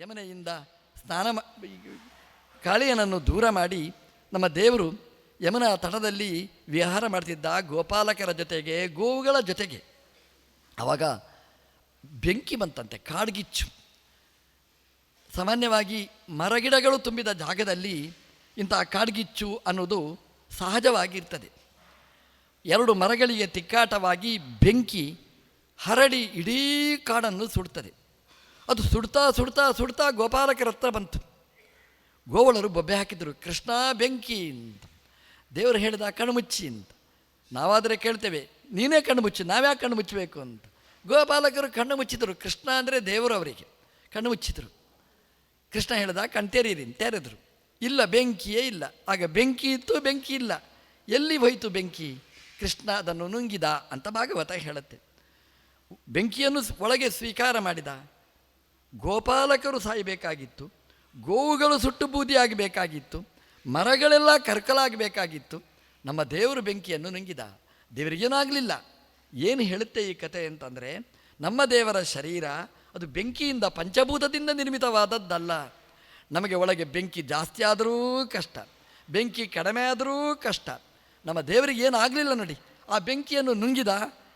ಯಮನೆಯಿಂದ ಸ್ನಾನ ಕಾಳಿಯನನ್ನು ದೂರ ಮಾಡಿ ನಮ್ಮ ದೇವರು ಯಮನ ತಟದಲ್ಲಿ ವಿಹಾರ ಮಾಡ್ತಿದ್ದ ಗೋಪಾಲಕರ ಜೊತೆಗೆ, ಗೋವುಗಳ ಜೊತೆಗೆ. ಆವಾಗ ಬೆಂಕಿ ಬಂತಂತೆ, ಕಾಡ್ಗಿಚ್ಚು. ಸಾಮಾನ್ಯವಾಗಿ ಮರಗಿಡಗಳು ತುಂಬಿದ ಜಾಗದಲ್ಲಿ ಇಂಥ ಕಾಡ್ಗಿಚ್ಚು ಅನ್ನೋದು ಸಹಜವಾಗಿರ್ತದೆ. ಎರಡು ಮರಗಳಿಗೆ ತಿಕ್ಕಾಟವಾಗಿ ಬೆಂಕಿ ಹರಡಿ ಇಡೀ ಕಾಡನ್ನು ಸುಡ್ತದೆ. ಅದು ಸುಡ್ತಾ ಸುಡ್ತಾ ಸುಡ್ತಾ ಗೋಪಾಲಕರ ಹತ್ರ ಬಂತು. ಗೋವಳರು ಬೊಬ್ಬೆ ಹಾಕಿದರು, ಕೃಷ್ಣ ಬೆಂಕಿ ಅಂತ. ದೇವರು ಹೇಳಿದ ಕಣ್ಣು ಮುಚ್ಚಿ ಅಂತ. ನಾವಾದರೆ ಕೇಳ್ತೇವೆ, ನೀನೇ ಕಣ್ಣು ಮುಚ್ಚು, ನಾವ್ಯಾಕೆ ಕಣ್ಣು ಮುಚ್ಚಬೇಕು ಅಂತ. ಗೋಪಾಲಕರು ಕಣ್ಣು ಮುಚ್ಚಿದರು, ಕೃಷ್ಣ ಅಂದರೆ ದೇವರು ಅವರಿಗೆ. ಕಣ್ಣು ಮುಚ್ಚಿದರು. ಕೃಷ್ಣ ಹೇಳಿದ ಕಣ್ತೆರೀರಿ ತೆರೆದರು. ಇಲ್ಲ, ಬೆಂಕಿಯೇ ಇಲ್ಲ. ಆಗ ಬೆಂಕಿ ಇತ್ತು, ಬೆಂಕಿ ಇಲ್ಲ. ಎಲ್ಲಿ ಹೋಯಿತು ಬೆಂಕಿ? ಕೃಷ್ಣ ಅದನ್ನು ನುಂಗಿದ ಅಂತ ಭಾಗವತ ಹೇಳುತ್ತೆ. ಬೆಂಕಿಯನ್ನು ಒಳಗೆ ಸ್ವೀಕಾರ ಮಾಡಿದ. ಗೋಪಾಲಕರು ಸಾಯಬೇಕಾಗಿತ್ತು, ಗೋವುಗಳು ಸುಟ್ಟು ಬೂದಿ ಆಗಬೇಕಾಗಿತ್ತು, ಮರಗಳೆಲ್ಲ ಕರ್ಕಲಾಗಬೇಕಾಗಿತ್ತು. ನಮ್ಮ ದೇವರು ಬೆಂಕಿಯನ್ನು ನುಂಗಿದ. ದೇವರಿಗೇನಾಗಲಿಲ್ಲ. ಏನು ಹೇಳುತ್ತೆ ಈ ಕತೆ ಅಂತಂದರೆ, ನಮ್ಮ ದೇವರ ಶರೀರ ಅದು ಬೆಂಕಿಯಿಂದ ಪಂಚಭೂತದಿಂದ ನಿರ್ಮಿತವಾದದ್ದಲ್ಲ. ನಮಗೆ ಒಳಗೆ ಬೆಂಕಿ ಜಾಸ್ತಿ ಆದರೂ ಕಷ್ಟ, ಬೆಂಕಿ ಕಡಿಮೆ ಆದರೂ ಕಷ್ಟ. ನಮ್ಮ ದೇವರಿಗೆ ಏನು ಆಗಲಿಲ್ಲ ನೋಡಿ, ಆ ಬೆಂಕಿಯನ್ನು ನುಂಗಿದ,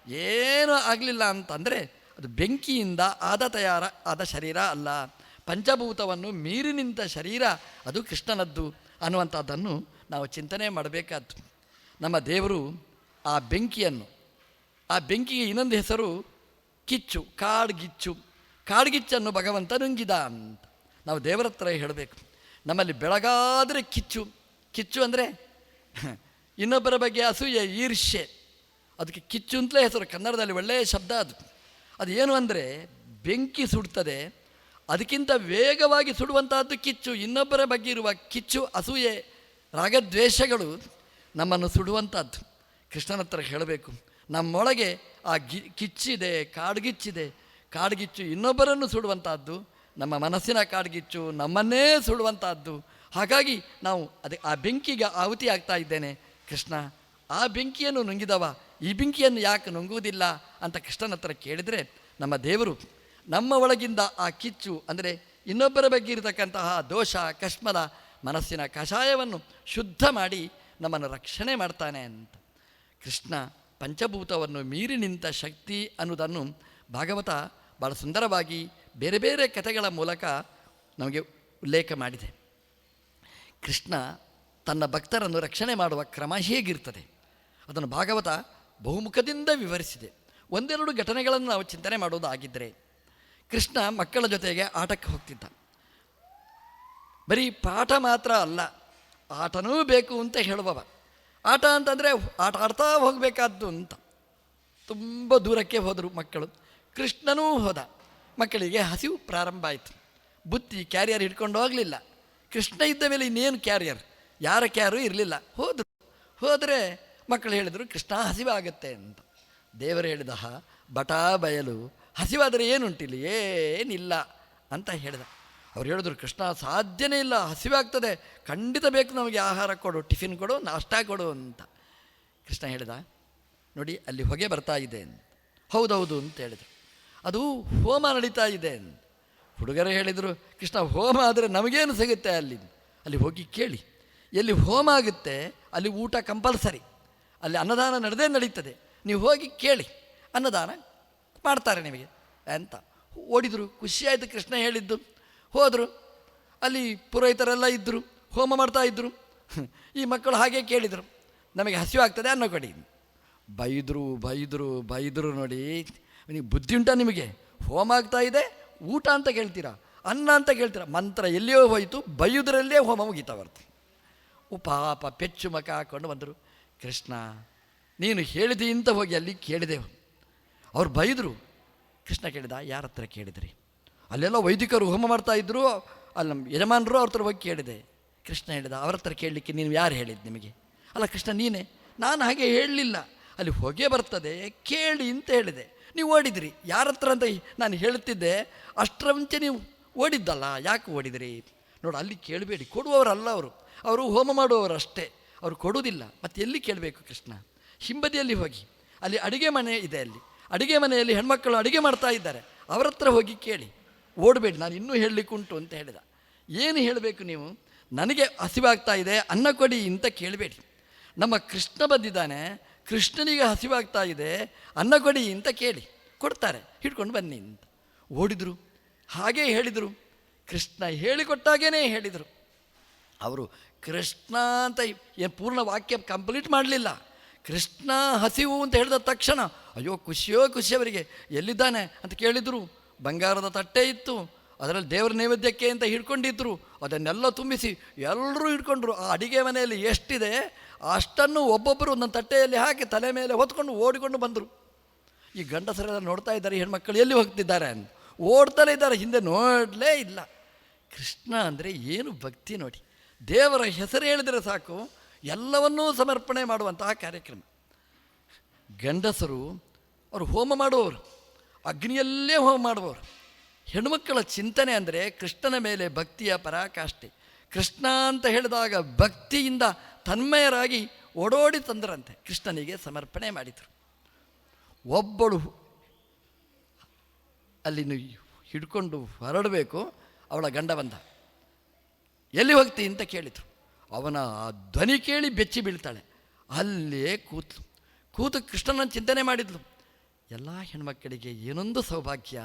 ಏನೂ ಆಗಲಿಲ್ಲ ಅಂತಂದರೆ ಅದು ಬೆಂಕಿಯಿಂದ ಆದ ತಯಾರ, ಆದ ಶರೀರ ಅಲ್ಲ. ಪಂಚಭೂತವನ್ನು ಮೀರಿ ನಿಂತ ಶರೀರ, ಅದು ಕೃಷ್ಣನದ್ದು ಅನ್ನುವಂಥದ್ದನ್ನು ನಾವು ಚಿಂತನೆ ಮಾಡಬೇಕಾದ್ದು. ನಮ್ಮ ದೇವರು ಆ ಬೆಂಕಿಯನ್ನು, ಆ ಬೆಂಕಿಗೆ ಇನ್ನೊಂದು ಹೆಸರು ಕಿಚ್ಚು, ಕಾಡ್ಗಿಚ್ಚು. ಕಾಡ್ಗಿಚ್ಚನ್ನು ಭಗವಂತ ನುಂಗಿದ ಅಂತ ನಾವು ದೇವರ ಹತ್ರ ಹೇಳಬೇಕು. ನಮ್ಮಲ್ಲಿ ಬೆಳಗಾದರೆ ಕಿಚ್ಚು. ಕಿಚ್ಚು ಅಂದರೆ ಇನ್ನೊಬ್ಬರ ಬಗ್ಗೆ ಅಸೂಯೆ ಈರ್ಷೆ ಅದಕ್ಕೆ ಕಿಚ್ಚು ಅಂತಲೇ ಹೆಸರು. ಕನ್ನಡದಲ್ಲಿ ಒಳ್ಳೆಯ ಶಬ್ದ ಅದು. ಅದು ಏನು ಅಂದರೆ ಬೆಂಕಿ ಸುಡ್ತದೆ, ಅದಕ್ಕಿಂತ ವೇಗವಾಗಿ ಸುಡುವಂತಹದ್ದು ಕಿಚ್ಚು. ಇನ್ನೊಬ್ಬರ ಬಗ್ಗೆ ಇರುವ ಕಿಚ್ಚು, ಅಸೂಯೆ, ರಾಗದ್ವೇಷಗಳು ನಮ್ಮನ್ನು ಸುಡುವಂಥದ್ದು ಕೃಷ್ಣನ ಹತ್ರ ಹೇಳಬೇಕು, ನಮ್ಮೊಳಗೆ ಆ ಗಿ, ಕಿಚ್ಚಿದೆ, ಕಾಡ್ಗಿಚ್ಚಿದೆ. ಕಾಡ್ಗಿಚ್ಚು ಇನ್ನೊಬ್ಬರನ್ನು ಸುಡುವಂಥದ್ದು ನಮ್ಮ ಮನಸ್ಸಿನ ಕಾಡ್ಗಿಚ್ಚು ನಮ್ಮನ್ನೇ ಸುಡುವಂಥದ್ದು ಹಾಗಾಗಿ ನಾವು ಅದೇ ಆ ಬೆಂಕಿಗೆ ಆಹುತಿ ಆಗ್ತಾ ಇದ್ದೇನೆ. ಕೃಷ್ಣ, ಆ ಬೆಂಕಿಯನ್ನು ನುಂಗಿದವ ಈ ಬೆಂಕಿಯನ್ನು ಯಾಕೆ ನುಂಗುವುದಿಲ್ಲ ಅಂತ ಕೃಷ್ಣನ ಹತ್ರ ಕೇಳಿದರೆ, ನಮ್ಮ ದೇವರು ನಮ್ಮ ಒಳಗಿಂದ ಆ ಕಿಚ್ಚು, ಅಂದರೆ ಇನ್ನೊಬ್ಬರ ಬಗ್ಗೆ ಇರತಕ್ಕಂತಹ ದೋಷ ಕಷ್ಮದ ಮನಸ್ಸಿನ ಕಷಾಯವನ್ನು ಶುದ್ಧ ಮಾಡಿ ನಮ್ಮನ್ನು ರಕ್ಷಣೆ ಮಾಡ್ತಾನೆ ಅಂತ. ಕೃಷ್ಣ ಪಂಚಭೂತವನ್ನು ಮೀರಿ ನಿಂತ ಶಕ್ತಿ ಅನ್ನೋದನ್ನು ಭಾಗವತ ಭಾಳ ಸುಂದರವಾಗಿ ಬೇರೆ ಬೇರೆ ಕಥೆಗಳ ಮೂಲಕ ನಮಗೆ ಉಲ್ಲೇಖ ಮಾಡಿದೆ. ಕೃಷ್ಣ ತನ್ನ ಭಕ್ತರನ್ನು ರಕ್ಷಣೆ ಮಾಡುವ ಕ್ರಮ ಹೇಗಿರ್ತದೆ? ಅದನ್ನು ಭಾಗವತ ಬಹುಮುಖದಿಂದ ವಿವರಿಸಿದೆ. ಒಂದೆರಡು ಘಟನೆಗಳನ್ನು ನಾವು ಚಿಂತನೆ ಮಾಡೋದಾಗಿದ್ದರೆ ಕೃಷ್ಣ ಮಕ್ಕಳ ಜೊತೆಗೆ ಆಟಕ್ಕೆ ಹೋಗ್ತಿದ್ದ. ಬರೀ ಪಾಠ ಮಾತ್ರ ಅಲ್ಲ, ಆಟನೂ ಬೇಕು ಅಂತ ಹೇಳುವವ. ಆಟ ಅಂತಂದರೆ ಆಟ ಆಡ್ತಾ ಹೋಗಬೇಕಾದ್ದು ಅಂತ. ತುಂಬ ದೂರಕ್ಕೆ ಹೋದರು ಮಕ್ಕಳು. ಕೃಷ್ಣನೂ ಹೋದ. ಮಕ್ಕಳಿಗೆ ಹಸಿವು ಪ್ರಾರಂಭ ಆಯಿತು. ಬುತ್ತಿ ಕ್ಯಾರಿಯರ್ ಹಿಡ್ಕೊಂಡು ಹೋಗಲಿಲ್ಲ. ಕೃಷ್ಣ ಇದ್ದ ಮೇಲೆ ಇನ್ನೇನು ಕ್ಯಾರಿಯರ್ ಯಾರ ಕ್ಯಾರು ಇರಲಿಲ್ಲ. ಹೋದರು. ಹೋದರೆ ಮಕ್ಕಳು ಹೇಳಿದರು ಕೃಷ್ಣ ಹಸಿವಾಗತ್ತೆ ಅಂತ. ದೇವರು ಹೇಳಿದ "ಹ, ಬಟಾ ಬಯಲು ಹಸಿವಾದರೆ ಏನುಂಟಿಲ್ಲ? ಏನಿಲ್ಲ ಅಂತ ಹೇಳಿದ. ಅವ್ರು ಹೇಳಿದ್ರು ಕೃಷ್ಣ ಸಾಧ್ಯನೇ ಇಲ್ಲ ಹಸಿವಾಗ್ತದೆ ಖಂಡಿತ ಬೇಕು ನಮಗೆ ಆಹಾರ ಕೊಡು ಟಿಫಿನ್ ಕೊಡು ನಾಷ್ಟ ಕೊಡು ಅಂತ. ಕೃಷ್ಣ ಹೇಳಿದ ನೋಡಿ ಅಲ್ಲಿ ಹೊಗೆ ಬರ್ತಾ ಇದೆ ಅಂತ. ಹೌದೌದು ಅಂತ ಹೇಳಿದರು. ಅದು ಹೋಮ ನಡೀತಾ ಇದೆ ಅಂತ. ಹುಡುಗರು ಹೇಳಿದರು ಕೃಷ್ಣ ಹೋಮ ಆದರೆ ನಮಗೇನು ಸಿಗುತ್ತೆ ಅಲ್ಲಿ? ಅಲ್ಲಿ ಹೋಗಿ ಕೇಳಿ ಎಲ್ಲಿ ಹೋಮ ಆಗುತ್ತೆ ಅಲ್ಲಿ ಊಟ ಕಂಪಲ್ಸರಿ. ಅಲ್ಲಿ ಅನ್ನದಾನ ನಡೆದೇ ನಡೀತದೆ. ನೀವು ಹೋಗಿ ಕೇಳಿ. ಅನ್ನದಾನ ಮಾಡ್ತಾರೆ ನಿಮಗೆ. ಅಂತ ಓಡಿದರು. ಖುಷಿಯಾಯಿತು ಕೃಷ್ಣ ಹೇಳಿದ್ದು. ಹೋದರು. ಅಲ್ಲಿ ಪುರೋಹಿತರೆಲ್ಲ ಇದ್ದರು ಹೋಮ ಮಾಡ್ತಾ ಇದ್ದರು ಈ ಮಕ್ಕಳು ಹಾಗೆ ಕೇಳಿದರು. ನಮಗೆ ಹಸಿವು ಆಗ್ತದೆ ಅನ್ನೋ ಕಡೆ ಬೈದರು ಬೈದರು ಬೈದರು ನೋಡಿ. ನೀವು ಬುದ್ಧಿ ಉಂಟಾ ನಿಮಗೆ? ಹೋಮ ಆಗ್ತಾ ಇದೆ. ಊಟ ಅಂತ ಕೇಳ್ತೀರಾ? ಅನ್ನ ಅಂತ ಕೇಳ್ತೀರಾ? ಮಂತ್ರ ಎಲ್ಲಿಯೋ ಹೋಯಿತು. ಬೈಯುವುದರಲ್ಲೇ ಹೋಮ ಮುಗೀತಾ ಬರ್ತೀವಿ ಉಪಾಪ ಪಾಪ, ಪೆಚ್ಚು ಮಕ ಹಾಕ್ಕೊಂಡು ಬಂದರು. ಕೃಷ್ಣ, ನೀನು ಹೇಳಿದೆ ಅಂತ ಹೋಗಿ ಅಲ್ಲಿ ಕೇಳಿದೆವು ಅವ್ರು ಬೈದರು, ಕೃಷ್ಣ ಕೇಳಿದ, ಯಾರ ಹತ್ರ ಕೇಳಿದ್ರಿ? ಅಲ್ಲೆಲ್ಲ ವೈದಿಕರು ಹೋಮ ಮಾಡ್ತಾ ಇದ್ದರು ಅಲ್ಲಿ ನಮ್ಮ ಯಜಮಾನರು ಅವ್ರ ಹತ್ರ ಹೋಗಿ ಕೇಳಿದೆ. ಕೃಷ್ಣ ಹೇಳಿದ, ಅವ್ರ ಹತ್ರ ಕೇಳಲಿಕ್ಕೆ ನೀನು ಯಾರು ಹೇಳಿದ್ದು ನಿಮಗೆ? ಅಲ್ಲ ಕೃಷ್ಣ, ನೀನೇ? ನಾನು ಹಾಗೆ ಹೇಳಲಿಲ್ಲ. ಅಲ್ಲಿ ಹೊಗೆ ಬರ್ತದೆ, ಕೇಳಿ ಅಂತ ಹೇಳಿದೆ. ನೀವು ಓಡಿದ್ರಿ. ಯಾರ ಹತ್ರ ಅಂತ ನಾನು ಹೇಳ್ತಿದ್ದೆ ಅಷ್ಟರ ಮುಂಚೆ ನೀವು ಓಡಿದ್ದಲ್ಲ, ಯಾಕೆ ಓಡಿದ್ರಿ? ನೋಡು, ಅಲ್ಲಿ ಕೇಳಬೇಡಿ. ಕೊಡುವವರಲ್ಲ ಅವರು. ಅವರು ಹೋಮ ಮಾಡುವವರು ಅಷ್ಟೇ ಅವರು ಕೊಡುವುದಿಲ್ಲ. ಮತ್ತೆ ಎಲ್ಲಿ ಕೇಳಬೇಕು ಕೃಷ್ಣ? ಹಿಂಬದಿಯಲ್ಲಿ ಹೋಗಿ. ಅಲ್ಲಿ ಅಡುಗೆ ಮನೆ ಇದೆ ಅಲ್ಲಿ. ಅಡುಗೆ ಮನೆಯಲ್ಲಿ ಹೆಣ್ಮಕ್ಕಳು ಅಡುಗೆ ಮಾಡ್ತಾ ಇದ್ದಾರೆ. ಅವರ ಹತ್ರ ಹೋಗಿ ಕೇಳಿ. ಓಡಬೇಡಿ, ನಾನು ಇನ್ನೂ ಹೇಳಲಿಕ್ಕುಂಟು ಅಂತ ಹೇಳಿದ. ಏನು ಹೇಳಬೇಕು ನೀವು? ನನಗೆ ಹಸಿವಾಗ್ತಾ ಇದೆ, ಅನ್ನ ಕೊಡಿ ಅಂತ ಕೇಳಬೇಡಿ. ನಮ್ಮ ಕೃಷ್ಣ ಬಂದಿದ್ದಾನೆ, ಕೃಷ್ಣನಿಗೆ ಹಸಿವಾಗ್ತಾ ಇದೆ, ಅನ್ನ ಕೊಡಿ ಅಂತ ಕೇಳಿ. ಕೊಡ್ತಾರೆ, ಹಿಡ್ಕೊಂಡು ಬನ್ನಿ ಅಂತ. ಓಡಿದರು. ಹಾಗೇ ಹೇಳಿದರು. ಕೃಷ್ಣ ಹೇಳಿಕೊಟ್ಟಾಗೇ ಹೇಳಿದರು. ಅವರು ಕೃಷ್ಣ ಅಂತ ಏನು ಪೂರ್ಣ ವಾಕ್ಯ ಕಂಪ್ಲೀಟ್ ಮಾಡಲಿಲ್ಲ. ಕೃಷ್ಣ ಹಸಿವು ಅಂತ ಹೇಳಿದ ತಕ್ಷಣ, ಅಯ್ಯೋ ಖುಷಿಯೋ ಖುಷಿ ಅವರಿಗೆ, ಎಲ್ಲಿದ್ದಾನೆ ಅಂತ ಕೇಳಿದರು. ಬಂಗಾರದ ತಟ್ಟೆ ಇತ್ತು, ಅದರಲ್ಲಿ ದೇವರ ನೈವೇದ್ಯಕ್ಕೆ ಅಂತ ಹಿಡ್ಕೊಂಡಿದ್ರು. ಅದನ್ನೆಲ್ಲ ತುಂಬಿಸಿ ಎಲ್ಲರೂ ಹಿಡ್ಕೊಂಡ್ರು. ಆ ಅಡಿಗೆ ಮನೆಯಲ್ಲಿ ಎಷ್ಟಿದೆ, ಅಷ್ಟನ್ನು ಒಬ್ಬೊಬ್ಬರು ಒಂದೊಂದು ತಟ್ಟೆಯಲ್ಲಿ ಹಾಕಿ ತಲೆ ಮೇಲೆ ಹೊತ್ಕೊಂಡು ಓಡಿಕೊಂಡು ಬಂದರು. ಈ ಗಂಡಸರೆಲ್ಲ ನೋಡ್ತಾ ಇದ್ದಾರೆ ಹೆಣ್ಮಕ್ಕಳು ಎಲ್ಲಿ ಹೋಗ್ತಿದ್ದಾರೆ ಅಂತ. ಓಡ್ತಲೇ ಇದ್ದಾರೆ, ಹಿಂದೆ ನೋಡಲೇ ಇಲ್ಲ. ಕೃಷ್ಣ ಅಂದರೆ ಏನು ಭಕ್ತಿ ನೋಡಿ. ದೇವರ ಹೆಸರು ಹೇಳಿದರೆ ಸಾಕು, ಎಲ್ಲವನ್ನೂ ಸಮರ್ಪಣೆ ಮಾಡುವಂತಹ ಕಾರ್ಯಕ್ರಮ. ಗಂಡಸರು ಅವರು ಹೋಮ ಮಾಡುವವರು, ಅಗ್ನಿಯಲ್ಲೇ ಹೋಮ ಮಾಡುವವರು. ಹೆಣ್ಮಕ್ಕಳ ಚಿಂತನೆ ಅಂದರೆ ಕೃಷ್ಣನ ಮೇಲೆ ಭಕ್ತಿಯ ಪರಾಕಾಷ್ಠೆ. ಕೃಷ್ಣ ಅಂತ ಹೇಳಿದಾಗ ಭಕ್ತಿಯಿಂದ ತನ್ಮಯರಾಗಿ ಓಡೋಡಿ ತಂದರಂತೆ, ಕೃಷ್ಣನಿಗೆ ಸಮರ್ಪಣೆ ಮಾಡಿದರು. ಒಬ್ಬಳು ಅಲ್ಲಿ ಹಿಡ್ಕೊಂಡು ಹೊರಡಬೇಕು, ಅವಳ ಗಂಡ ಬಂದ. ಎಲ್ಲಿ ಹೋಗ್ತಿ ಅಂತ ಕೇಳಿದರು. ಅವನ ಧ್ವನಿ ಕೇಳಿ ಬೆಚ್ಚಿ ಬೀಳ್ತಾಳೆ. ಅಲ್ಲೇ ಕೂತ್ಲು. ಕೂತು ಕೃಷ್ಣನ ಚಿಂತನೆ ಮಾಡಿದ್ಲು. ಎಲ್ಲ ಹೆಣ್ಮಕ್ಕಳಿಗೆ ಏನೊಂದು ಸೌಭಾಗ್ಯ?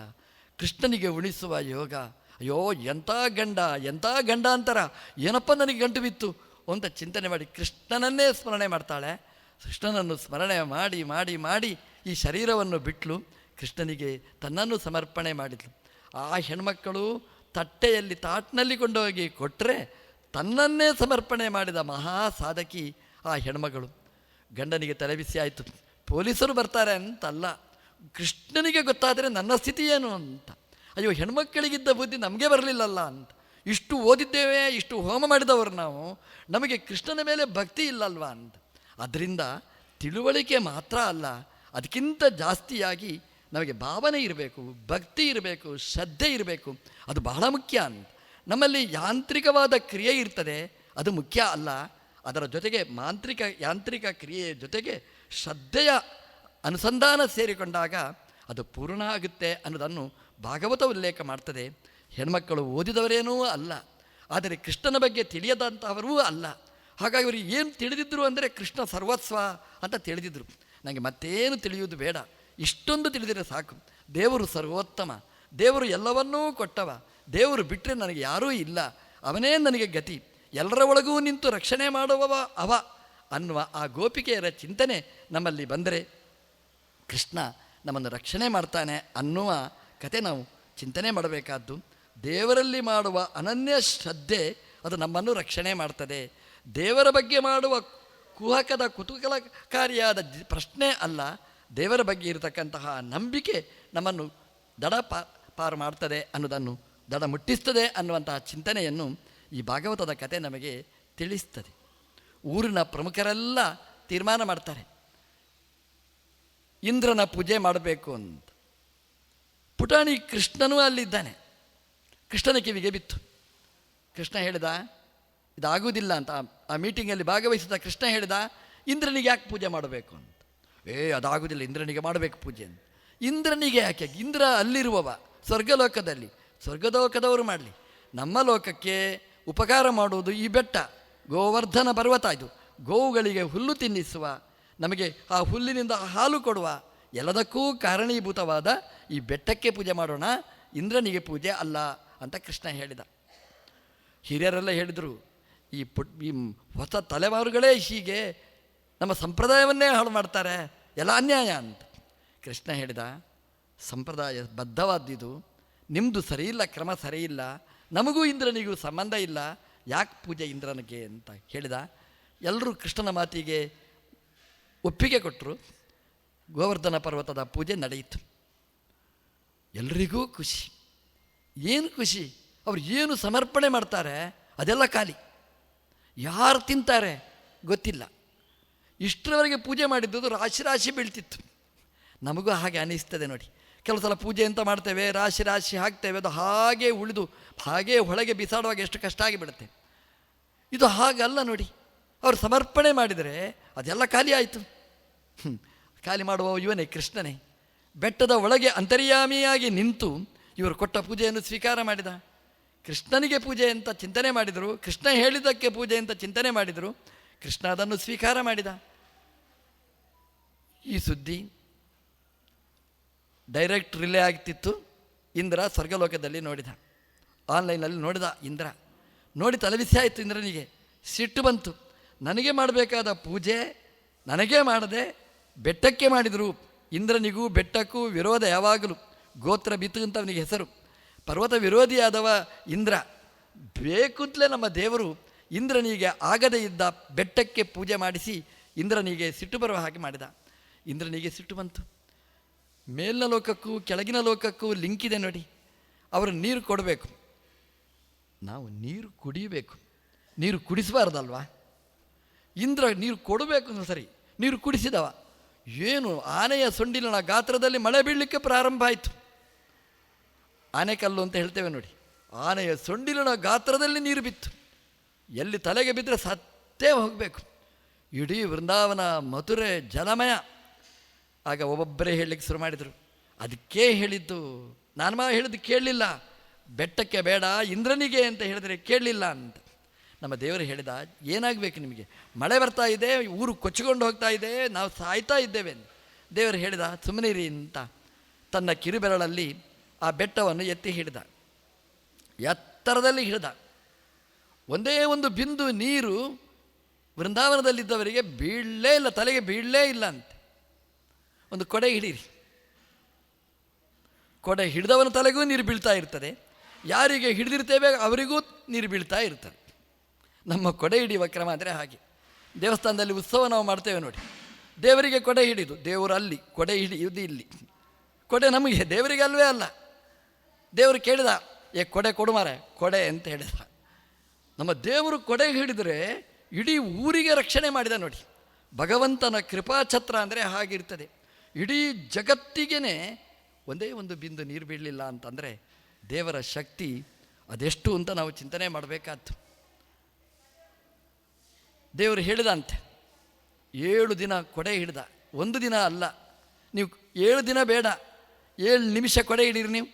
ಕೃಷ್ಣನಿಗೆ ಉಣಿಸುವ ಯೋಗ. ಅಯ್ಯೋ ಎಂಥ ಗಂಡ ಎಂಥ ಗಂಡ ಅಂತಾರ? ಏನಪ್ಪ ನನಗೆ ಗಂಟು ಬಿತ್ತು? ಅಂತ ಚಿಂತನೆ ಮಾಡಿ ಕೃಷ್ಣನನ್ನೇ ಸ್ಮರಣೆ ಮಾಡ್ತಾಳೆ. ಕೃಷ್ಣನನ್ನು ಸ್ಮರಣೆ ಮಾಡಿ ಮಾಡಿ ಮಾಡಿ ಈ ಶರೀರವನ್ನು ಬಿಟ್ಲು. ಕೃಷ್ಣನಿಗೆ ತನ್ನನ್ನು ಸಮರ್ಪಣೆ ಮಾಡಿದ್ಲು. ಆ ಹೆಣ್ಮಕ್ಕಳು ತಟ್ಟೆಯಲ್ಲಿ ತಾಟ್ನಲ್ಲಿ ಕೊಂಡೋಗಿ ಕೊಟ್ಟರೆ ತನ್ನನ್ನೇ ಸಮರ್ಪಣೆ ಮಾಡಿದ ಮಹಾ ಸಾಧಕಿ ಆ ಹೆಣ್ಮಗಳು. ಗಂಡನಿಗೆ ತಲೆಬಿಸಿ ಆಯಿತು. ಪೊಲೀಸರು ಬರ್ತಾರೆ ಅಂತಲ್ಲ. ಕೃಷ್ಣನಿಗೆ ಗೊತ್ತಾದರೆ ನನ್ನ ಸ್ಥಿತಿ ಏನು ಅಂತ. ಅಯ್ಯೋ ಹೆಣ್ಮಕ್ಕಳಿಗಿದ್ದ ಬುದ್ಧಿ ನಮಗೆ ಬರಲಿಲ್ಲಲ್ಲ ಅಂತ. ಇಷ್ಟು ಓದಿದ್ದೇವೆ, ಇಷ್ಟು ಹೋಮ ಮಾಡಿದವರು ನಾವು. ನಮಗೆ ಕೃಷ್ಣನ ಮೇಲೆ ಭಕ್ತಿ ಇಲ್ಲಲ್ವಾ ಅಂತ. ಅದರಿಂದ ತಿಳುವಳಿಕೆ ಮಾತ್ರ ಅಲ್ಲ. ಅದಕ್ಕಿಂತ ಜಾಸ್ತಿಯಾಗಿ ನಮಗೆ ಭಾವನೆ ಇರಬೇಕು, ಭಕ್ತಿ ಇರಬೇಕು, ಶ್ರದ್ಧೆ ಇರಬೇಕು. ಅದು ಬಹಳ ಮುಖ್ಯ ಅಂತ. ನಮ್ಮಲ್ಲಿ ಯಾಂತ್ರಿಕವಾದ ಕ್ರಿಯೆ ಇರ್ತದೆ, ಅದು ಮುಖ್ಯ ಅಲ್ಲ. ಅದರ ಜೊತೆಗೆ ಮಾಂತ್ರಿಕ, ಯಾಂತ್ರಿಕ ಕ್ರಿಯೆಯ ಜೊತೆಗೆ ಶ್ರದ್ಧೆಯ ಅನುಸಂಧಾನ ಸೇರಿಕೊಂಡಾಗ ಅದು ಪೂರ್ಣ ಆಗುತ್ತೆ ಅನ್ನೋದನ್ನು ಭಾಗವತ ಉಲ್ಲೇಖ ಮಾಡ್ತದೆ. ಹೆಣ್ಮಕ್ಕಳು ಓದಿದವರೇನೂ ಅಲ್ಲ. ಆದರೆ ಕೃಷ್ಣನ ಬಗ್ಗೆ ತಿಳಿಯದಂಥವರೂ ಅಲ್ಲ. ಹಾಗಾಗಿ ಅವರು ಏನು ತಿಳಿದಿದ್ದರು ಅಂದರೆ ಕೃಷ್ಣ ಸರ್ವಸ್ವ ಅಂತ ತಿಳಿದಿದ್ದರು ನನಗೆ ಮತ್ತೇನು ತಿಳಿಯುವುದು ಬೇಡ. ಇಷ್ಟೊಂದು ತಿಳಿದರೆ ಸಾಕು. ದೇವರು ಸರ್ವೋತ್ತಮ. ದೇವರು ಎಲ್ಲವನ್ನೂ ಕೊಟ್ಟವ. ದೇವರು ಬಿಟ್ಟರೆ ನನಗೆ ಯಾರೂ ಇಲ್ಲ. ಅವನೇ ನನಗೆ ಗತಿ. ಎಲ್ಲರ ಒಳಗೂ ನಿಂತು ರಕ್ಷಣೆ ಮಾಡುವವ ಅವ ಅನ್ನುವ ಆ ಗೋಪಿಕೆಯರ ಚಿಂತನೆ ನಮ್ಮಲ್ಲಿ ಬಂದರೆ ಕೃಷ್ಣ ನಮ್ಮನ್ನು ರಕ್ಷಣೆ ಮಾಡ್ತಾನೆ ಅನ್ನುವ ಕತೆ ನಾವು ಚಿಂತನೆ ಮಾಡಬೇಕಾದ್ದು. ದೇವರಲ್ಲಿ ಮಾಡುವ ಅನನ್ಯ ಶ್ರದ್ಧೆ ಅದು ನಮ್ಮನ್ನು ರಕ್ಷಣೆ ಮಾಡ್ತದೆ. ದೇವರ ಬಗ್ಗೆ ಮಾಡುವ ಕುಹಕದ ಕುತೂಹಲಕಾರಿಯಾದ ಪ್ರಶ್ನೆ ಅಲ್ಲ. ದೇವರ ಬಗ್ಗೆ ಇರತಕ್ಕಂತಹ ನಂಬಿಕೆ ನಮ್ಮನ್ನು ದಡ ಪಾ, ಪಾರು ಮಾಡ್ತದೆ ಅನ್ನೋದನ್ನು, ದಡ ಮುಟ್ಟಿಸ್ತದೆ ಅನ್ನುವಂತಹ ಚಿಂತನೆಯನ್ನು ಈ ಭಾಗವತದ ಕತೆ ನಮಗೆ ತಿಳಿಸ್ತದೆ. ಊರಿನ ಪ್ರಮುಖರೆಲ್ಲ ತೀರ್ಮಾನ ಮಾಡ್ತಾರೆ. ಇಂದ್ರನ ಪೂಜೆ ಮಾಡಬೇಕು ಅಂತ. ಪುಟಾಣಿ ಕೃಷ್ಣನೂ ಅಲ್ಲಿದ್ದಾನೆ. ಕೃಷ್ಣನ ಕಿವಿಗೆ ಬಿತ್ತು. ಕೃಷ್ಣ ಹೇಳಿದ, ಇದಾಗುವುದಿಲ್ಲ ಅಂತ ಆ- ಮೀಟಿಂಗಲ್ಲಿ ಭಾಗವಹಿಸಿದ ಕೃಷ್ಣ ಹೇಳಿದ ಇಂದ್ರನಿಗೆ ಯಾಕೆ ಪೂಜೆ ಮಾಡಬೇಕು ಅಂತ. ಏ ಅದಾಗುವುದಿಲ್ಲ ಇಂದ್ರನಿಗೆ ಮಾಡಬೇಕು ಪೂಜೆ ಅಂತ. ಇಂದ್ರನಿಗೆ ಯಾಕೆ? ಇಂದ್ರ ಅಲ್ಲಿರುವವ, ಸ್ವರ್ಗಲೋಕದಲ್ಲಿ. ಸ್ವರ್ಗಲೋಕದವರು ಮಾಡಲಿ. ನಮ್ಮ ಲೋಕಕ್ಕೆ ಉಪಕಾರ ಮಾಡುವುದು ಈ ಬೆಟ್ಟ, ಗೋವರ್ಧನ ಪರ್ವತ ಇದು. ಗೋವುಗಳಿಗೆ ಹುಲ್ಲು ತಿನ್ನಿಸುವ, ನಮಗೆ ಆ ಹುಲ್ಲಿನಿಂದ ಹಾಲು ಕೊಡುವ, ಎಲ್ಲದಕ್ಕೂ ಕಾರಣೀಭೂತವಾದ ಈ ಬೆಟ್ಟಕ್ಕೆ ಪೂಜೆ ಮಾಡೋಣ, ಇಂದ್ರನಿಗೆ ಪೂಜೆ ಅಲ್ಲ ಅಂತ ಕೃಷ್ಣ ಹೇಳಿದ. ಹಿರಿಯರೆಲ್ಲ ಹೇಳಿದರು, ಈ ಪುಟ್, ಈ ಹೊಸ ತಲೆಮಾರುಗಳೇ ಹೀಗೆ ನಮ್ಮ ಸಂಪ್ರದಾಯವನ್ನೇ ಹಾಳು ಮಾಡ್ತಾರೆ ಎಲ್ಲ ಅನ್ಯಾಯ ಅಂತ. ಕೃಷ್ಣ ಹೇಳಿದ, ಸಂಪ್ರದಾಯ ಬದ್ಧವಾದ್ದಿದು. ನಿಮ್ಮದು ಸರಿಯಿಲ್ಲ, ಕ್ರಮ ಸರಿಯಿಲ್ಲ. ನಮಗೂ ಇಂದ್ರನಿಗೂ ಸಂಬಂಧ ಇಲ್ಲ. ಯಾಕೆ ಪೂಜೆ ಇಂದ್ರನಿಗೆ ಅಂತ ಹೇಳಿದ. ಎಲ್ಲರೂ ಕೃಷ್ಣನ ಮಾತಿಗೆ ಒಪ್ಪಿಗೆ ಕೊಟ್ಟರು ಗೋವರ್ಧನ ಪರ್ವತದ ಪೂಜೆ ನಡೆಯಿತು. ಎಲ್ರಿಗೂ ಖುಷಿ. ಏನು ಖುಷಿ? ಅವ್ರು ಏನು ಸಮರ್ಪಣೆ ಮಾಡ್ತಾರೆ ಅದೆಲ್ಲ ಖಾಲಿ. ಯಾರು ತಿಂತಾರೆ ಗೊತ್ತಿಲ್ಲ. ಇಷ್ಟರವರೆಗೆ ಪೂಜೆ ಮಾಡಿದ್ದು ರಾಶಿ ರಾಶಿ ಬೀಳ್ತಿತ್ತು. ನಮಗೂ ಹಾಗೆ ಅನಿಸ್ತದೆ ನೋಡಿ. ಕೆಲವು ಸಲ ಪೂಜೆ ಅಂತ ಮಾಡ್ತೇವೆ, ರಾಶಿ ರಾಶಿ ಹಾಕ್ತೇವೆ, ಅದು ಹಾಗೆ ಉಳಿದು, ಹಾಗೆ ಒಳಗೆ ಬಿಸಾಡುವಾಗ ಎಷ್ಟು ಕಷ್ಟ ಆಗಿಬಿಡುತ್ತೆ. ಇದು ಹಾಗಲ್ಲ ನೋಡಿ. ಅವರು ಸಮರ್ಪಣೆ ಮಾಡಿದರೆ ಅದೆಲ್ಲ ಖಾಲಿ ಆಯಿತು. ಖಾಲಿ ಮಾಡುವ ಇವನೇ, ಕೃಷ್ಣನೇ. ಬೆಟ್ಟದ ಒಳಗೆ ಅಂತರ್ಯಾಮಿಯಾಗಿ ನಿಂತು ಇವರು ಕೊಟ್ಟ ಪೂಜೆಯನ್ನು ಸ್ವೀಕಾರ ಮಾಡಿದ. ಕೃಷ್ಣನಿಗೆ ಪೂಜೆ ಅಂತ ಚಿಂತನೆ ಮಾಡಿದರು, ಕೃಷ್ಣ ಹೇಳಿದ್ದಕ್ಕೆ ಪೂಜೆ ಅಂತ ಚಿಂತನೆ ಮಾಡಿದರು ಕೃಷ್ಣ ಅದನ್ನು ಸ್ವೀಕಾರ ಮಾಡಿದ. ಈ ಸುದ್ದಿ ಡೈರೆಕ್ಟ್ ರಿಲೇ ಆಗ್ತಿತ್ತು. ಇಂದ್ರ ಸ್ವರ್ಗಲೋಕದಲ್ಲಿ ನೋಡಿದ. ಆನ್ಲೈನಲ್ಲಿ ನೋಡಿದ ಇಂದ್ರ. ನೋಡಿ ತಲೆಬಿಸಿ ಆಯಿತು ಇಂದ್ರನಿಗೆ. ಸಿಟ್ಟು ಬಂತು. ನನಗೆ ಮಾಡಬೇಕಾದ ಪೂಜೆ ನನಗೇ ಮಾಡದೆ ಬೆಟ್ಟಕ್ಕೆ ಮಾಡಿದರು. ಇಂದ್ರನಿಗೂ ಬೆಟ್ಟಕ್ಕೂ ವಿರೋಧ ಯಾವಾಗಲೂ. ಗೋತ್ರ ಬಿತ್ತು ಅಂತ ಅವನಿಗೆ ಹೆಸರು. ಪರ್ವತ ವಿರೋಧಿಯಾದವ ಇಂದ್ರ. ಬೇಕುತ್ತಲೇ ನಮ್ಮ ದೇವರು ಇಂದ್ರನಿಗೆ ಆಗದೇ ಇದ್ದ ಬೆಟ್ಟಕ್ಕೆ ಪೂಜೆ ಮಾಡಿಸಿ ಇಂದ್ರನಿಗೆ ಸಿಟ್ಟು ಬರುವ ಹಾಗೆ ಮಾಡಿದ. ಇಂದ್ರನಿಗೆ ಸಿಟ್ಟು ಬಂತು. ಮೇಲಿನ ಲೋಕಕ್ಕೂ ಕೆಳಗಿನ ಲೋಕಕ್ಕೂ ಲಿಂಕ್ ಇದೆ ನೋಡಿ. ಅವರು ನೀರು ಕೊಡಬೇಕು. ನಾವು ನೀರು ಕುಡಿಯಬೇಕು ನೀರು ಕುಡಿಸಬಾರ್ದಲ್ವಾ? ಇಂದ್ರ ನೀರು ಕೊಡಬೇಕು ಸರಿ. ನೀರು ಕುಡಿಸಿದವ. ಏನು ಆನೆಯ ಸೊಂಡಿಲಿನ ಗಾತ್ರದಲ್ಲಿ ಮಳೆ ಬೀಳಲಿಕ್ಕೆ ಪ್ರಾರಂಭ ಆಯಿತು. ಆನೆಕಲ್ಲು ಅಂತ ಹೇಳ್ತೇವೆ ನೋಡಿ. ಆನೆಯ ಸೊಂಡಿಲಿನ ಗಾತ್ರದಲ್ಲಿ ನೀರು ಬಿತ್ತು. ಎಲ್ಲಿ ತಲೆಗೆ ಬಿದ್ದರೆ ಸತ್ತೇ ಹೋಗಬೇಕು. ಇಡೀ ವೃಂದಾವನ ಮಧುರೆ ಜಲಮಯ. ಆಗ ಒಬ್ಬೊಬ್ಬರೇ ಹೇಳಲಿಕ್ಕೆ ಶುರು ಮಾಡಿದರು. ಅದಕ್ಕೆ ಹೇಳಿದ್ದು, ನಾನು ಮಾ ಹೇಳಿದ್ದು ಕೇಳಲಿಲ್ಲ. ಬೆಟ್ಟಕ್ಕೆ ಬೇಡ, ಇಂದ್ರನಿಗೆ ಅಂತ ಹೇಳಿದರೆ ಕೇಳಲಿಲ್ಲ ಅಂತ. ನಮ್ಮ ದೇವರು ಹೇಳಿದ, ಏನಾಗಬೇಕು ನಿಮಗೆ? ಮಳೆ ಬರ್ತಾ ಇದೆ, ಊರು ಕೊಚ್ಚಿಕೊಂಡು ಹೋಗ್ತಾ ಇದೆ, ನಾವು ಸಾಯ್ತಾ ಇದ್ದೇವೆ ದೇವರು ಹೇಳಿದ ಸುಮ್ಮನಿರಿ ಅಂತ. ತನ್ನ ಕಿರುಬೆರಳಲ್ಲಿ ಆ ಬೆಟ್ಟವನ್ನು ಎತ್ತಿ ಹಿಡಿದ. ಎತ್ತರದಲ್ಲಿ ಹಿಡಿದ. ಒಂದೇ ಒಂದು ಬಿಂದು ನೀರು ವೃಂದಾವನದಲ್ಲಿದ್ದವರಿಗೆ ಬೀಳಲೇ ಇಲ್ಲ, ತಲೆಗೆ ಬೀಳಲೇ ಇಲ್ಲ ಅಂತೆ. ಒಂದು ಕೊಡೆ ಹಿಡೀರಿ. ಕೊಡೆ ಹಿಡಿದವನ ತಲೆಗೂ ನೀರು ಬೀಳ್ತಾ ಇರ್ತದೆ. ಯಾರಿಗೆ ಹಿಡಿದಿರ್ತೇವೆ ಅವರಿಗೂ ನೀರು ಬೀಳ್ತಾ ಇರ್ತದೆ. ನಮ್ಮ ಕೊಡೆ ಹಿಡಿಯುವ ಕ್ರಮ ಅಂದರೆ ಹಾಗೆ. ದೇವಸ್ಥಾನದಲ್ಲಿ ಉತ್ಸವ ನಾವು ಮಾಡ್ತೇವೆ ನೋಡಿ. ದೇವರಿಗೆ ಕೊಡೆ ಹಿಡಿದು ದೇವರು ಅಲ್ಲಿ ಕೊಡೆ ಹಿಡಿಯುವುದು ಇಲ್ಲಿ. ಕೊಡೆ ನಮಗೆ ದೇವರಿಗೆ ಅಲ್ವೇ ಅಲ್ಲ. ದೇವರು ಕೇಳಿದ, ಏ, ಕೊಡೆ ಕೊಡು ಮಾರೆ ಕೊಡೆ ಅಂತ ಹೇಳಿದ. ನಮ್ಮ ದೇವರು ಕೊಡೆ ಹಿಡಿದರೆ ಇಡೀ ಊರಿಗೆ ರಕ್ಷಣೆ ಮಾಡಿದ ನೋಡಿ. ಭಗವಂತನ ಕೃಪಾಛತ್ರ ಅಂದರೆ ಹಾಗಿರ್ತದೆ. ಇಡೀ ಜಗತ್ತಿಗೇ ಒಂದೇ ಒಂದು ಬಿಂದು ನೀರು ಬೀಳಲಿಲ್ಲ ಅಂತಂದರೆ ದೇವರ ಶಕ್ತಿ ಅದೆಷ್ಟು ಅಂತ ನಾವು ಚಿಂತನೆ ಮಾಡಬೇಕಾದ್ದು. ದೇವರು ಹೇಳಿದಂತೆ, ಏಳು ದಿನ ಕೊಡೆ ಹಿಡ್ದ. ಒಂದು ದಿನ ಅಲ್ಲ, ನೀವು ಏಳು ದಿನ ಬೇಡ, ಏಳು ನಿಮಿಷ ಕೊಡೆ ಹಿಡೀರಿ ನೀವು.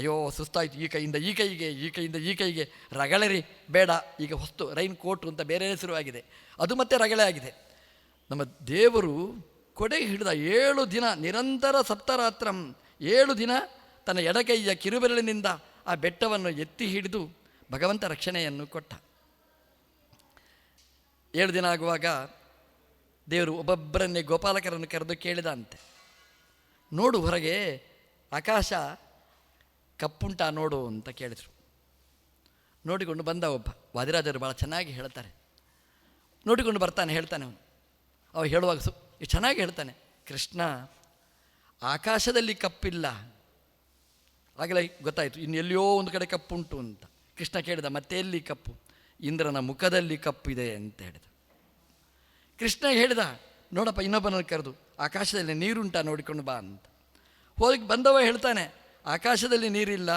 ಅಯ್ಯೋ, ಸುಸ್ತಾಯಿತು. ಈ ಕೈಯಿಂದ ಈ ಕೈಗೆ, ಈ ಕೈಯಿಂದ ಈ ಕೈಗೆ. ರಗಳೆರಿ ಬೇಡ. ಈಗ ಹೊಸ್ತು, ರೈನ್ ಕೋಟು ಅಂತ ಬೇರೆ ಹೆಸರುವಾಗಿದೆ ಅದು ಮತ್ತೆ ರಗಳೆ ಆಗಿದೆ. ನಮ್ಮ ದೇವರು ಕೊಡೆ ಹಿಡಿದ ಏಳು ದಿನ ನಿರಂತರ ಸಪ್ತರಾತ್ರಂ, ಏಳು ದಿನ ತನ್ನ ಎಡಕೈಯ ಕಿರುಬೆರಳಿನಿಂದ ಆ ಬೆಟ್ಟವನ್ನು ಎತ್ತಿ ಹಿಡಿದು ಭಗವಂತ ರಕ್ಷಣೆಯನ್ನು ಕೊಟ್ಟ. ಏಳು ದಿನ ಆಗುವಾಗ ದೇವರು ಒಬ್ಬೊಬ್ಬರನ್ನೇ ಗೋಪಾಲಕರನ್ನು ಕರೆದು ಕೇಳಿದಂತೆ ನೋಡು ಹೊರಗೆ, ಆಕಾಶ ಕಪ್ಪುಂಟ ನೋಡು ಅಂತ ಕೇಳಿದರು. ನೋಡಿಕೊಂಡು ಬಂದ ಒಬ್ಬ, ವಾದಿರಾಜರು ಭಾಳ ಚೆನ್ನಾಗಿ ಹೇಳ್ತಾರೆ. ನೋಡಿಕೊಂಡು ಬರ್ತಾನೆ ಹೇಳ್ತಾನೆ ಅವನು. ಅವ ಹೇಳುವಾಗ ಸು ಚೆನ್ನಾಗಿ ಹೇಳ್ತಾನೆ. ಕೃಷ್ಣ, ಆಕಾಶದಲ್ಲಿ ಕಪ್ಪಿಲ್ಲ. ಆಗಲೇ ಗೊತ್ತಾಯಿತು ಇನ್ನು ಎಲ್ಲಿಯೋ ಒಂದು ಕಡೆ ಕಪ್ಪುಂಟು ಅಂತ. ಕೃಷ್ಣ ಕೇಳಿದ, ಮತ್ತೆ ಎಲ್ಲಿ ಕಪ್ಪು? ಇಂದ್ರನ ಮುಖದಲ್ಲಿ ಕಪ್ಪಿದೆ ಅಂತ ಹೇಳಿದ. ಕೃಷ್ಣ ಹೇಳಿದ, ನೋಡಪ್ಪ, ಇನ್ನೊಬ್ಬನನ್ನು ಕರೆದು, ಆಕಾಶದಲ್ಲಿ ನೀರುಂಟ ನೋಡಿಕೊಂಡು ಬಾ ಅಂತ. ಹೋಗಿ ಬಂದವ ಹೇಳ್ತಾನೆ ಆಕಾಶದಲ್ಲಿ ನೀರಿಲ್ಲ,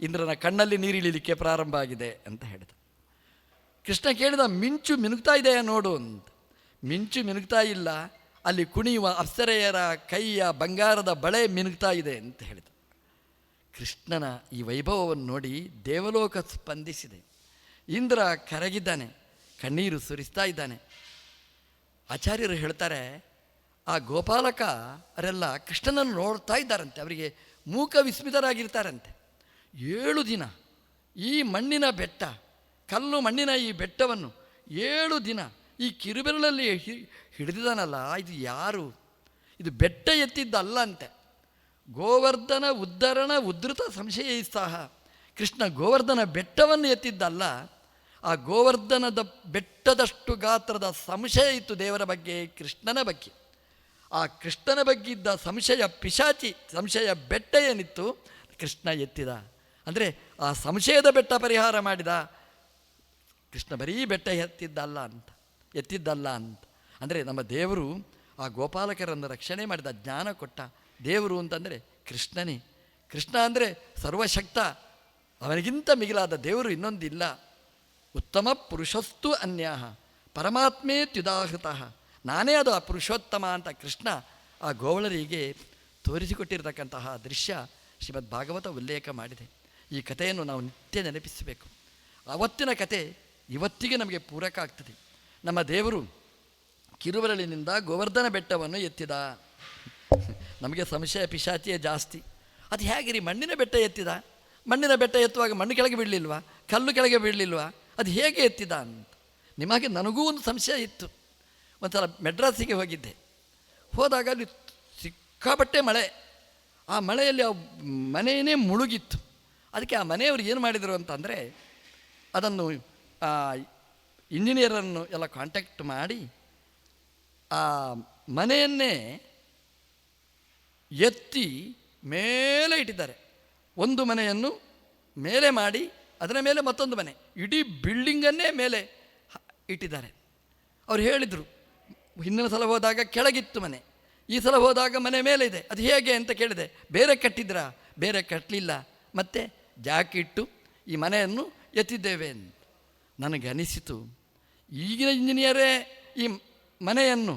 ಇಂದ್ರನ ಕಣ್ಣಲ್ಲಿ ನೀರಿಳಿಲಿಕ್ಕೆ ಪ್ರಾರಂಭ ಆಗಿದೆ ಅಂತ ಹೇಳಿದ. ಕೃಷ್ಣ ಕೇಳಿದ, ಮಿಂಚು ಮಿನುಗ್ತಾ ಇದೆಯಾ ನೋಡು ಅಂತ. ಮಿಂಚು ಮಿನುಗ್ತಾ ಇಲ್ಲ, ಅಲ್ಲಿ ಕುಣಿಯುವ ಅಪ್ಸರೆಯರ ಕೈಯ ಬಂಗಾರದ ಬಳೆ ಮಿನುಗ್ತಾ ಇದೆ ಅಂತ ಹೇಳಿದ. ಕೃಷ್ಣನ ಈ ವೈಭವವನ್ನು ನೋಡಿ ದೇವಲೋಕ ಸ್ಪಂದಿಸಿದೆ. ಇಂದ್ರ ಕರಗಿದ್ದಾನೆ, ಕಣ್ಣೀರು ಸುರಿಸ್ತಾ ಇದ್ದಾನೆ. ಆಚಾರ್ಯರು ಹೇಳ್ತಾರೆ, ಆ ಗೋಪಾಲಕ ಅವರೆಲ್ಲ ಕೃಷ್ಣನನ್ನು ನೋಡ್ತಾ ಇದ್ದಾರಂತೆ, ಅವರಿಗೆ ಮೂಕ ವಿಸ್ಮಿತರಾಗಿರ್ತಾರಂತೆ ಏಳು ದಿನ ಈ ಮಣ್ಣಿನ ಬೆಟ್ಟ, ಕಲ್ಲು ಮಣ್ಣಿನ ಈ ಬೆಟ್ಟವನ್ನು ಏಳು ದಿನ ಈ ಕಿರುಬೆರಳಲ್ಲಿ ಹಿ- ಇದು ಯಾರು? ಇದು ಬೆಟ್ಟ ಎತ್ತಿದ್ದಲ್ಲ ಅಂತೆ ಗೋವರ್ಧನ ಉದ್ಧರಣ ಉದ್ಧೃತ ಸಂಶಯ ಸಹ ಕೃಷ್ಣ ಗೋವರ್ಧನ ಬೆಟ್ಟವನ್ನು ಎತ್ತಿದ್ದಲ್ಲ, ಆ ಗೋವರ್ಧನದ ಬೆಟ್ಟದಷ್ಟು ಗಾತ್ರದ ಸಂಶಯ ಇತ್ತು ದೇವರ ಬಗ್ಗೆ, ಕೃಷ್ಣನ ಬಗ್ಗೆ. ಆ ಕೃಷ್ಣನ ಬಗ್ಗೆ ಇದ್ದ ಸಂಶಯ ಪಿಶಾಚಿ, ಸಂಶಯ ಬೆಟ್ಟ ಏನಿತ್ತು? ಕೃಷ್ಣ ಎತ್ತಿದ. ಅಂದರೆ ಆ ಸಂಶಯದ ಬೆಟ್ಟ ಪರಿಹಾರ ಮಾಡಿದ. ಕೃಷ್ಣ ಬರೀ ಬೆಟ್ಟ ಎತ್ತಿದ್ದಲ್ಲ ಅಂತ ಎತ್ತಿದ್ದಲ್ಲ ಅಂತ. ಅಂದರೆ ನಮ್ಮ ದೇವರು ಆ ಗೋಪಾಲಕರನ್ನು ರಕ್ಷಣೆ ಮಾಡಿದ, ಜ್ಞಾನ ಕೊಟ್ಟ ದೇವರು ಅಂತಂದರೆ ಕೃಷ್ಣನೇ. ಕೃಷ್ಣ ಅಂದರೆ ಸರ್ವಶಕ್ತ. ಅವನಿಗಿಂತ ಮಿಗಿಲಾದ ದೇವರು ಇನ್ನೊಂದಿಲ್ಲ. ಉತ್ತಮ ಪುರುಷಸ್ತು ಅನ್ಯಾಹ. ಪರಮಾತ್ಮೇ ತ್ಯುದಾಹೃತಃ. ನಾನೇ ಅದು ಆ ಪುರುಷೋತ್ತಮ ಅಂತ ಕೃಷ್ಣ ಆ ಗೋವಳರಿಗೆ ತೋರಿಸಿಕೊಟ್ಟಿರತಕ್ಕಂತಹ ದೃಶ್ಯ ಶ್ರೀಮದ್ ಭಾಗವತ ಉಲ್ಲೇಖ ಮಾಡಿದೆ. ಈ ಕಥೆಯನ್ನು ನಾವು ನಿತ್ಯ ನೆನಪಿಸಬೇಕು. ಅವತ್ತಿನ ಕತೆ ಇವತ್ತಿಗೆ ನಮಗೆ ಪೂರಕ ಆಗ್ತದೆ. ನಮ್ಮ ದೇವರು ಕಿರುವರಳಿನಿಂದ ಗೋವರ್ಧನ ಬೆಟ್ಟವನ್ನು ಎತ್ತಿದ. ನಮಗೆ ಸಂಶಯ ಪಿಶಾಚಿಯೇ ಜಾಸ್ತಿ. ಅದು ಹೇಗಿರಿ, ಮಣ್ಣಿನ ಬೆಟ್ಟ ಎತ್ತಿದ? ಮಣ್ಣಿನ ಬೆಟ್ಟ ಎತ್ತುವಾಗ ಮಣ್ಣು ಕೆಳಗೆ ಬೀಳಲಿಲ್ವಾ? ಕಲ್ಲು ಕೆಳಗೆ ಬೀಳಲಿಲ್ವಾ? ಅದು ಹೇಗೆ ಎತ್ತಿದ ಅಂತ. ನಿಮಗೆ ನನಗೂ ಒಂದು ಸಂಶಯ ಇತ್ತು. ಒಂದ್ಸಲ ಮೆಡ್ರಾಸಿಗೆ ಹೋಗಿದ್ದೆ. ಹೋದಾಗ ಅಲ್ಲಿ ಸಿಕ್ಕಾಪಟ್ಟೆ ಮಳೆ. ಆ ಮಳೆಯಲ್ಲಿ ಆ ಮನೆಯೇ ಮುಳುಗಿತ್ತು. ಅದಕ್ಕೆ ಆ ಮನೆಯವರು ಏನು ಮಾಡಿದರು ಅಂತಂದರೆ ಅದನ್ನು ಇಂಜಿನಿಯರನ್ನು ಎಲ್ಲ ಕಾಂಟ್ಯಾಕ್ಟ್ ಮಾಡಿ ಆ ಮನೆಯನ್ನೇ ಎತ್ತಿ ಮೇಲೆ ಇಟ್ಟಿದ್ದಾರೆ. ಒಂದು ಮನೆಯನ್ನು ಮೇಲೆ ಮಾಡಿ, ಅದರ ಮೇಲೆ ಮತ್ತೊಂದು ಮನೆ. ಇಡೀ ಬಿಲ್ಡಿಂಗನ್ನೇ ಮೇಲೆ ಇಟ್ಟಿದ್ದಾರೆ. ಅವ್ರು ಹೇಳಿದರು ಹಿಂದಿನ ಸಲ ಹೋದಾಗ ಕೆಳಗಿತ್ತು ಮನೆ. ಈ ಸಲ ಹೋದಾಗ ಮನೆ ಮೇಲೆ ಇದೆ. ಅದು ಹೇಗೆ ಅಂತ ಕೇಳಿದೆ. ಬೇರೆ ಕಟ್ಟಿದ್ರಾ? ಬೇರೆ ಕಟ್ಟಲಿಲ್ಲ ಮತ್ತೆ ಜಾಕಿಟ್ಟು ಈ ಮನೆಯನ್ನು ಎತ್ತಿದ್ದೇವೆ ಅಂತ. ನನಗೆ ಅನಿಸಿತು, ಈಗಿನ ಇಂಜಿನಿಯರೇ ಈ ಮನೆಯನ್ನು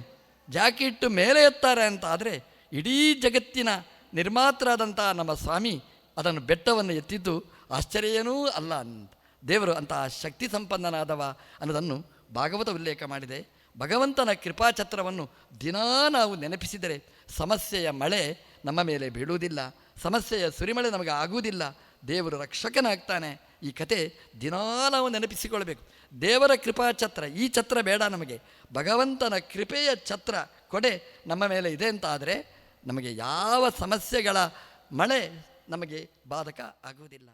ಜಾಕಿಟ್ಟು ಮೇಲೆ ಎತ್ತಾರೆ ಅಂತ ಆದರೆ ಇಡೀ ಜಗತ್ತಿನ ನಿರ್ಮಾತರಾದಂಥ ನಮ್ಮ ಸ್ವಾಮಿ ಅದನ್ನು ಬೆಟ್ಟವನ್ನು ಎತ್ತಿದ್ದು ಆಶ್ಚರ್ಯನೂ ಅಲ್ಲ ಅಂತ. ದೇವರು ಅಂತಹ ಶಕ್ತಿ ಸಂಪನ್ನನಾದವ ಅನ್ನೋದನ್ನು ಭಾಗವತ ಉಲ್ಲೇಖ ಮಾಡಿದೆ. ಭಗವಂತನ ಕೃಪಾಛತ್ರವನ್ನು ದಿನಾ ನಾವು ನೆನಪಿಸಿದರೆ ಸಮಸ್ಯೆಯ ಮಳೆ ನಮ್ಮ ಮೇಲೆ ಬೀಳುವುದಿಲ್ಲ, ಸಮಸ್ಯೆಯ ಸುರಿಮಳೆ ನಮಗೆ ಆಗುವುದಿಲ್ಲ. ದೇವರು ರಕ್ಷಕನಾಗ್ತಾನೆ. ಈ ಕತೆ ದಿನಾ ನಾವು ನೆನಪಿಸಿಕೊಳ್ಬೇಕು ದೇವರ ಕೃಪಾ ಛತ್ರ, ಈ ಛತ್ರ ಬೇಡ ನಮಗೆ. ಭಗವಂತನ ಕೃಪೆಯ ಛತ್ರ ಕೊಡೆ ನಮ್ಮ ಮೇಲೆ ಇದೆ ಅಂತ ಆದರೆ ನಮಗೆ ಯಾವ ಸಮಸ್ಯೆಗಳ ಮಳೆ ನಮಗೆ ಬಾಧಕ ಆಗುವುದಿಲ್ಲ.